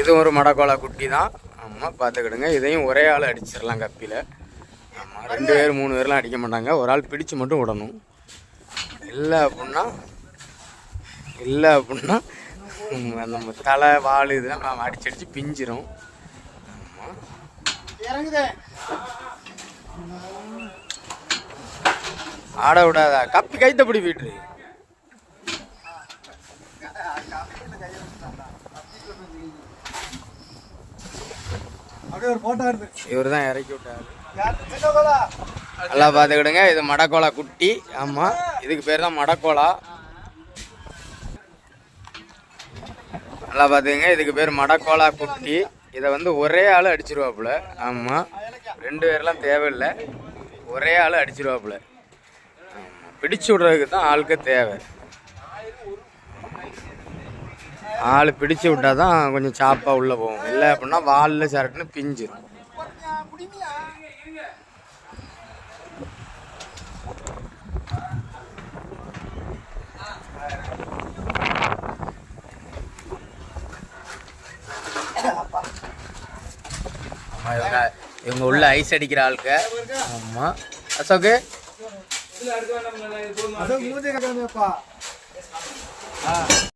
இது ஒரு மடக்கோலா குட்டி தான். ஆமாம் பார்த்துக்கிடுங்க. இதையும் ஒரே ஆள் அடிச்சிடலாம் கப்பியில் ஆமாம் ரெண்டு பேர் மூணு பேர்லாம் அடிக்க மாட்டாங்க. ஒரு ஆள் பிடிச்சு மட்டும் விடணும். இல்லை அப்படின்னா இல்லை அப்படின்னா நம்ம தலை வால் இதெல்லாம் நம்ம அடிச்சு அடிச்சு பிஞ்சிரும். ஆட விடாதா. கப்பி கைத்த பிடி போயிட்டு இவர் தான் இறக்கி விட்டாரு. நல்லா பார்த்துக்கிடுங்க. இது மடக்கோலா குட்டி. ஆமாம் இதுக்கு பேர் தான் மடக்கோலா நல்லா பார்த்துக்கங்க இதுக்கு பேர் மடக்கோலா குட்டி. இதை வந்து ஒரே ஆள் அடிச்சிருவாப்புல. ஆமாம் ரெண்டு பேர்லாம் தேவையில்லை. ஒரே ஆள் அடிச்சிருவாப்புல. பிடிச்சு விட்றதுக்கு தான் ஆளுக்கு தேவை. ஆள் பிடிச்சு விட்டா தான் கொஞ்சம் சாப்பாக உள்ளே போகும். இல்லை அப்படின்னா வாலில் சரட்டுன்னு பிஞ்சிரும். ஆமா, இவங்க இவங்க உள்ள ஐஸ் அடிக்கிற ஆளுக்க ஆமா. அசோக்கு? மூஞ்சி கட்டணுமேப்பா